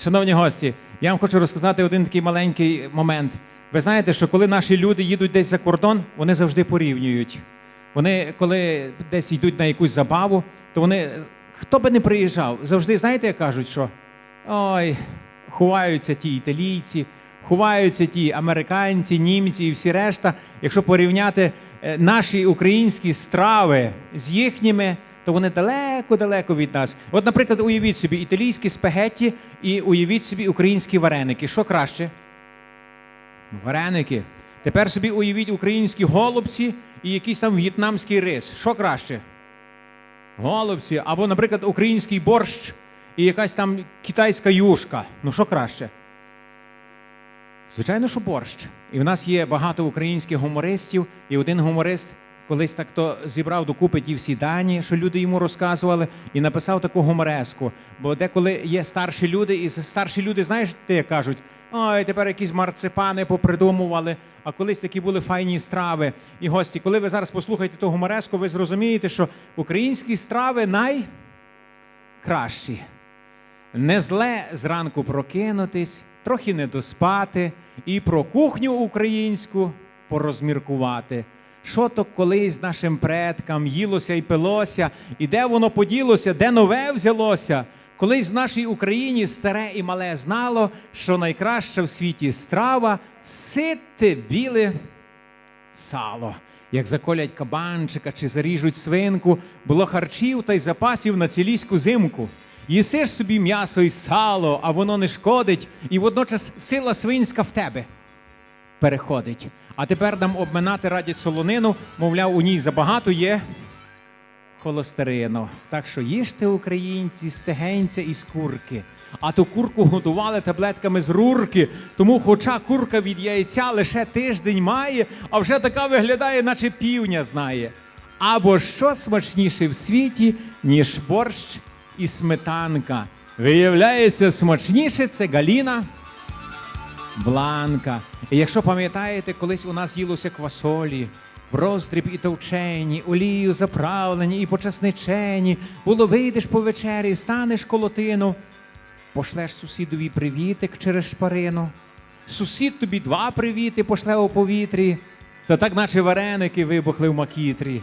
Шановні гості, я вам хочу розказати один такий маленький момент. Ви знаєте, що коли наші люди їдуть десь за кордон, вони завжди порівнюють. Вони, коли десь йдуть на якусь забаву, то вони, хто би не приїжджав, завжди, знаєте, як кажуть, що ой, ховаються ті італійці, ховаються ті американці, німці і всі решта. Якщо порівняти е, наші українські страви з їхніми, то вони далеко-далеко від нас. От, наприклад, уявіть собі італійські спагетті і уявіть собі українські вареники. Що краще? Вареники. Тепер собі уявіть українські голубці і якийсь там в'єтнамський рис. Що краще? Голубці. Або, наприклад, український борщ і якась там китайська юшка. Ну що краще? Звичайно, що борщ. І в нас є багато українських гумористів, і один гуморист колись так то зібрав докупи ті всі дані, що люди йому розказували, і написав таку гумореску. Бо деколи є старші люди, і старші люди, знаєш, як кажуть, ой, тепер якісь марципани попридумували, а колись такі були файні страви. І гості, коли ви зараз послухаєте ту гумореску, ви зрозумієте, що українські страви найкращі. Не зле зранку прокинутись, трохи не доспати і про кухню українську порозміркувати. Що то колись нашим предкам їлося і пилося, і де воно поділося, де нове взялося. Колись в нашій Україні старе і мале знало, що найкраща в світі страва сите біле сало. Як заколять кабанчика чи заріжуть свинку, було харчів та й запасів на ціліську зимку. Їсиш собі м'ясо і сало, а воно не шкодить, і водночас сила свинська в тебе переходить. А тепер нам обминати радять солонину, мовляв, у ній забагато є холостерину. Так що їжте, українці, стегенця і скурки. А ту курку годували таблетками з рурки, тому, хоча курка від яйця лише тиждень має, а вже така виглядає, наче півня знає. Або що смачніше в світі, ніж борщ і сметанка. Виявляється, смачніше це галіна. Бланка. І якщо пам'ятаєте, колись у нас їлося квасолі, в роздріб і товчені, олію заправлені і почасничені, було вийдеш по вечері, станеш колотину, пошлеш сусідові привітик через шпарину. Сусід тобі два привіти пошле у повітрі, та так наче вареники вибухли в макітрі.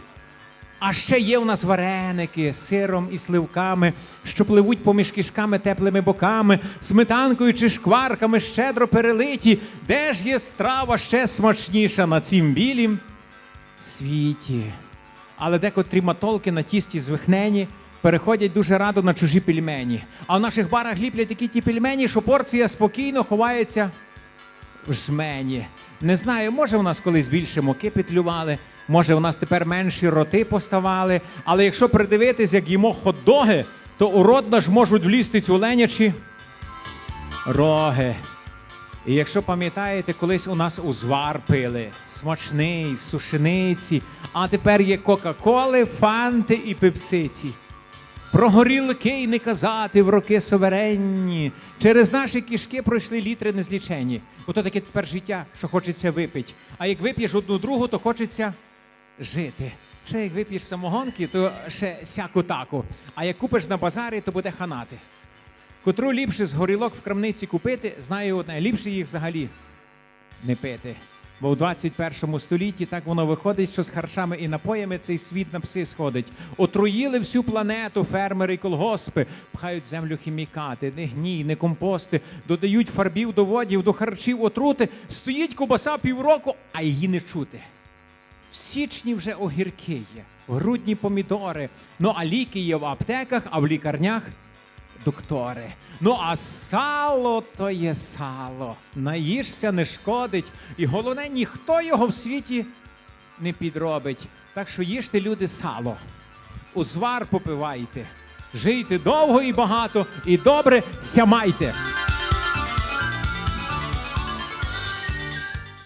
А ще є в нас вареники з сиром і сливками, що пливуть поміж кишками теплими боками, сметанкою чи шкварками щедро перелиті. Де ж є страва ще смачніша на цім білім світі? Але декотрі матолки на тісті звихнені переходять дуже радо на чужі пельмені. А в наших барах ліплять такі ті пельмені, що порція спокійно ховається жмені. Не знаю, може в нас колись більше муки петлювали, може в нас тепер менші роти поставали, але якщо придивитись, як їмо хот-доги, то у рот наш можуть влізти цюленячі роги. І якщо пам'ятаєте, колись у нас узвар пили, смачний, сушениці, а тепер є Кока-Коли, фанти і пепсиці. Про горілки й не казати в роки суверенні. Через наші кишки пройшли літри незлічені. Ото таке тепер життя, що хочеться випити. А як вип'єш одну другу, то хочеться жити. Ще як вип'єш самогонки, то ще сяку таку. А як купиш на базарі, то буде ханати. Котру ліпше з горілок в крамниці купити, знаю одне, ліпше їх взагалі не пити. Бо в 21 столітті так воно виходить, що з харчами і напоями цей світ на пси сходить. Отруїли всю планету фермери і колгоспи, пхають землю хімікати, не гній, не компости, додають фарбів до водів, до харчів отрути. Стоїть кобаса півроку, а її не чути. В січні вже огірки є, в грудні помідори. Ну а ліки є в аптеках, а в лікарнях доктори. Ну а сало то є сало. Наїшся не шкодить. І головне, ніхто його в світі не підробить. Так що їжте, люди, сало. Узвар попивайте. Жийте довго і багато, і добре сямайте.